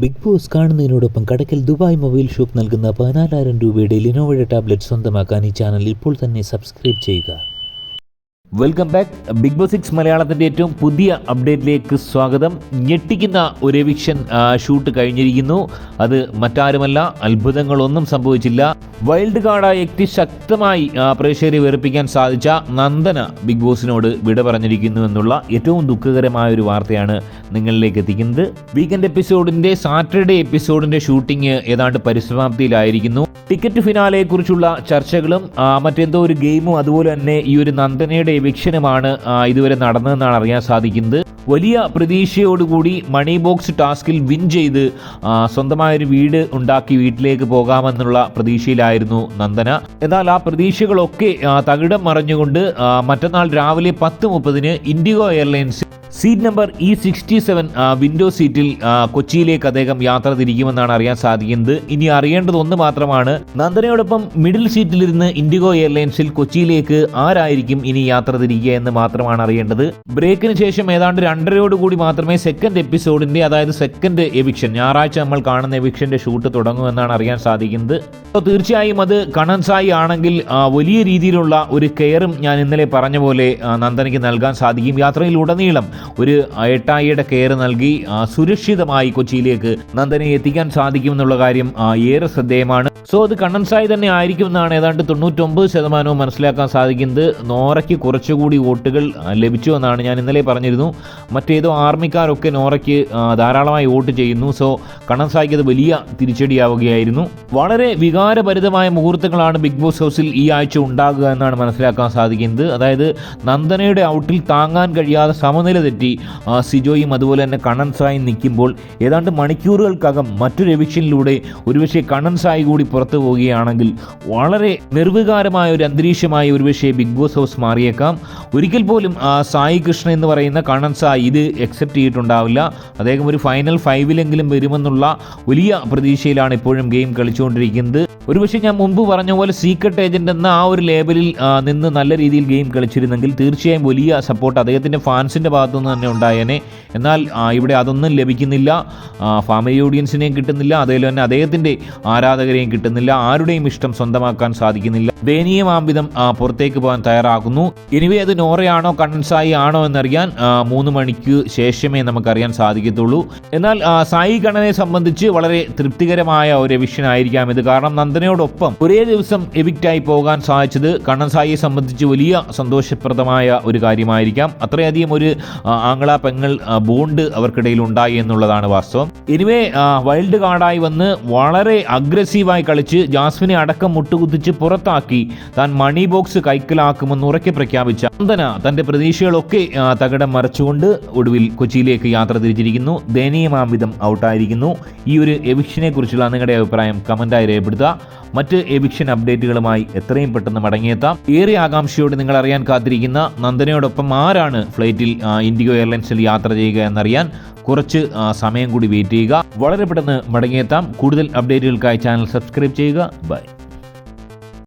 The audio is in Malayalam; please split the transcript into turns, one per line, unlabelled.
ബിഗ് ബോസ് കാണുന്നതിനോടൊപ്പം കടക്കൽ ദുബായ് മൊബൈൽ ഷോപ്പ് നൽകുന്ന പതിനാലായിരം രൂപയുടെ ലിനോവയുടെ ടാബ്ലറ്റ് സ്വന്തമാക്കാൻ ഈ ചാനൽ ഇപ്പോൾ തന്നെ സബ്സ്ക്രൈബ് ചെയ്യുക. Welcome back. Big Boss six മലയാളത്തിന്റെ ഏറ്റവും പുതിയ അപ്ഡേറ്റിലേക്ക് സ്വാഗതം. ഞെട്ടിക്കുന്ന ഒരു എവിക്ഷൻ ഷൂട്ട് കഴിഞ്ഞിരിക്കുന്നു. അത് മറ്റാരുമല്ല അത്ഭുതങ്ങളൊന്നും സംഭവിച്ചില്ല. വൈൽഡ് കാർഡായ വ്യക്തി ശക്തമായി പ്രേക്ഷകരെ വെറുപ്പിക്കാൻ സാധിച്ച നന്ദന ബിഗ് ബോസിനോട് വിട പറഞ്ഞിരിക്കുന്നു എന്നുള്ള ഏറ്റവും ദുഃഖകരമായ ഒരു വാർത്തയാണ് നിങ്ങളിലേക്ക് എത്തിക്കുന്നത് വീക്കെൻഡ് എപ്പിസോഡിന്റെ സാറ്റർഡേ എപ്പിസോഡിന്റെ ഷൂട്ടിംഗ് ഏതാണ്ട് പരിസമാപ്തിയിലായിരിക്കുന്നു. ടിക്കറ്റ് ഫിനാലയെ കുറിച്ചുള്ള ചർച്ചകളും മറ്റെന്തോ ഒരു ഗെയിമും അതുപോലെ തന്നെ ഈ ഒരു നന്ദനയുടെ എവിക്ഷനുമാണ് ഇതുവരെ നടന്നതെന്നാണ് അറിയാൻ സാധിക്കുന്നത്. വലിയ പ്രതീക്ഷയോടുകൂടി മണി ബോക്സ് ടാസ്കിൽ വിൻ ചെയ്ത് സ്വന്തമായൊരു വീട് ഉണ്ടാക്കി വീട്ടിലേക്ക് പോകാമെന്നുള്ള പ്രതീക്ഷയിലായിരുന്നു നന്ദന. എന്നാൽ ആ പ്രതീക്ഷകളൊക്കെ തകിടം മറിഞ്ഞുകൊണ്ട് മറ്റന്നാൾ രാവിലെ പത്ത് മുപ്പതിന് IndiGo airlines seat number E sixty seven window സീറ്റിൽ കൊച്ചിയിലേക്ക് അദ്ദേഹം യാത്ര തിരിക്കുമെന്നാണ് അറിയാൻ സാധിക്കുന്നത്. ഇനി അറിയേണ്ടത് ഒന്ന് മാത്രമാണ് നന്ദനയോടൊപ്പം മിഡിൽ സീറ്റിലിരുന്ന് ഇൻഡിഗോ എയർലൈൻസിൽ കൊച്ചിയിലേക്ക് ആരായിരിക്കും ഇനി യാത്ര തിരിക്കുക എന്ന് മാത്രമാണ് അറിയേണ്ടത്. ബ്രേക്കിന് ശേഷം ഏതാണ്ട് രണ്ടരയോടുകൂടി മാത്രമേ സെക്കൻഡ് എപ്പിസോഡിന്റെ അതായത് സെക്കൻഡ് എവിക്ഷൻ ഞായറാഴ്ച നമ്മൾ കാണുന്ന എവിക്ഷന്റെ ഷൂട്ട് തുടങ്ങുമെന്നാണ് അറിയാൻ സാധിക്കുന്നത്. അപ്പോൾ തീർച്ചയായും അത് കണൻസായി ആണെങ്കിൽ വലിയ രീതിയിലുള്ള ഒരു കെയറും ഞാൻ ഇന്നലെ പറഞ്ഞ പോലെ നന്ദനയ്ക്ക് നൽകാൻ സാധിക്കും. യാത്രയിലുടനീളം ഒരു എട്ടായിയുടെ കെയർ നൽകി സുരക്ഷിതമായി കൊച്ചിയിലേക്ക് നന്ദനെ എത്തിക്കാൻ സാധിക്കുമെന്നുള്ള കാര്യം ഏറെ ശ്രദ്ധേയമാണ്. സോ അത് കണ്ണൻസായി തന്നെ ആയിരിക്കും എന്നാണ് ഏതാണ്ട് തൊണ്ണൂറ്റൊമ്പത് ശതമാനവും മനസ്സിലാക്കാൻ സാധിക്കുന്നത്. നോറയ്ക്ക് കുറച്ചുകൂടി വോട്ടുകൾ ലഭിച്ചു എന്നാണ് ഞാൻ ഇന്നലെ പറഞ്ഞിരുന്നു. മറ്റേതോ ആർമിക്കാരൊക്കെ നോറയ്ക്ക് ധാരാളമായി വോട്ട് ചെയ്യുന്നു. സോ കണ്ണൻസായിക്ക് അത് വലിയ തിരിച്ചടിയാവുകയായിരുന്നു. വളരെ വികാരഭരിതമായ മുഹൂർത്തങ്ങളാണ് ബിഗ് ബോസ് ഹൗസിൽ ഈ ആഴ്ച ഉണ്ടാകുക എന്നാണ് മനസ്സിലാക്കാൻ സാധിക്കുന്നത്. അതായത് നന്ദനയുടെ ഔട്ടിൽ താങ്ങാൻ കഴിയാതെ സമനില തെറ്റി. സിജോയും അതുപോലെ തന്നെ കണ്ണൻ സായും നിൽക്കുമ്പോൾ ഏതാണ്ട് മണിക്കൂറുകൾക്കകം മറ്റൊരു എവിക്ഷനിലൂടെ ഒരുപക്ഷെ കണ്ണൻ സായി കൂടി പുറത്തു പോവുകയാണെങ്കിൽ വളരെ നിർവികാരമായ ഒരു അന്തരീക്ഷമായി ഒരുപക്ഷെ ബിഗ് ബോസ് ഹൗസ് മാറിയേക്കാം. ഒരിക്കൽ പോലും സായി കൃഷ്ണ എന്ന് പറയുന്ന കണ്ണൻ സായി ഇത് അക്സെപ്റ്റ് ചെയ്തിട്ടുണ്ടാവില്ല. അദ്ദേഹം ഒരു ഫൈനൽ ഫൈവിലെങ്കിലും വരുമെന്നുള്ള വലിയ പ്രതീക്ഷയിലാണ് ഇപ്പോഴും ഗെയിം കളിച്ചുകൊണ്ടിരിക്കുന്നത്. ഒരുപക്ഷെ ഞാൻ മുമ്പ് പറഞ്ഞ പോലെ സീക്രട്ട് ഏജന്റ് എന്ന ആ ഒരു ലേബലിൽ നിന്ന് നല്ല രീതിയിൽ ഗെയിം കളിച്ചിരുന്നെങ്കിൽ തീർച്ചയായും വലിയ സപ്പോർട്ട് അദ്ദേഹത്തിന്റെ ഫാൻസിന്റെ ഭാഗത്തുനിന്ന് തന്നെ ഉണ്ടായേനെ. എന്നാൽ ഇവിടെ അതൊന്നും ലഭിക്കുന്നില്ല. ഫാമിലി ഓഡിയൻസിനെയും കിട്ടുന്നില്ല. അതേപോലെ തന്നെ അദ്ദേഹത്തിന്റെ ആരാധകരെയും കിട്ടുന്നില്ല. ആരുടെയും ഇഷ്ടം സ്വന്തമാക്കാൻ സാധിക്കുന്നില്ല. ദയനീയമാംവിധം പുറത്തേക്ക് പോകാൻ തയ്യാറാക്കുന്നു എനിവേ അത് നോറയാണോ കണ്ണൻസായി ആണോ എന്നറിയാൻ മൂന്ന് മണിക്ക് ശേഷമേ നമുക്കറിയാൻ സാധിക്കത്തുള്ളൂ. എന്നാൽ സായി കണ്ണനെ സംബന്ധിച്ച് വളരെ തൃപ്തികരമായ ഒരു വിഷയനായിരിക്കാം ഇത്. കാരണം നന്ദനയോടൊപ്പം ഒരേ ദിവസം എവിക്റ്റായി പോകാൻ സാധിച്ചത് കണ്ണൻസായിയെ സംബന്ധിച്ച് വലിയ സന്തോഷപ്രദമായ ഒരു കാര്യമായിരിക്കാം. അത്രയധികം ഒരു ആംഗ്ല പെങ്ങൾ ബോണ്ട് അവർക്കിടയിൽ ഉണ്ടായി എന്നുള്ളതാണ് വാസ്തവം. എനിവേ വൈൽഡ് കാർഡായി വന്ന് വളരെ അഗ്രസീവായി കളിച്ച് ജാസ്മിനെ അടക്കം മുട്ടുകുത്തിച്ച് പുറത്താക്കി താൻ മണി ബോക്സ് കൈക്കലാക്കുമെന്ന് ഉറക്കെ പ്രഖ്യാപിച്ച ചന്ദന തന്റെ പ്രതീക്ഷകളൊക്കെ തകിടം മറിച്ചുകൊണ്ട് ഒടുവിൽ കൊച്ചിയിലേക്ക് യാത്ര തിരിച്ചിരിക്കുന്നു. ദയനീയമാംവിധം ഔട്ടായിരിക്കുന്നു. ഈ ഒരു എവിക്ഷനെ കുറിച്ചുള്ള നിങ്ങളുടെ അഭിപ്രായം കമന്റായി രേഖപ്പെടുത്തുക. മറ്റ് എവിക്ഷൻ അപ്ഡേറ്റുകളുമായി എത്രയും പെട്ടെന്ന് മടങ്ങിയെത്താം. ഏറെ ആകാംക്ഷയോടെ നിങ്ങൾ അറിയാൻ കാത്തിരിക്കുന്ന നന്ദനയോടൊപ്പം ആരാണ് ഫ്ലൈറ്റിൽ ഇൻഡിഗോ എയർലൈൻസിൽ യാത്ര ചെയ്യുക എന്നറിയാൻ കുറച്ച് സമയം കൂടി വെയിറ്റ് ചെയ്യുക. വളരെ പെട്ടെന്ന് മടങ്ങിയെത്താം. കൂടുതൽ അപ്ഡേറ്റുകൾക്കായി ചാനൽ സബ്സ്ക്രൈബ് ചെയ്യുക. ബൈ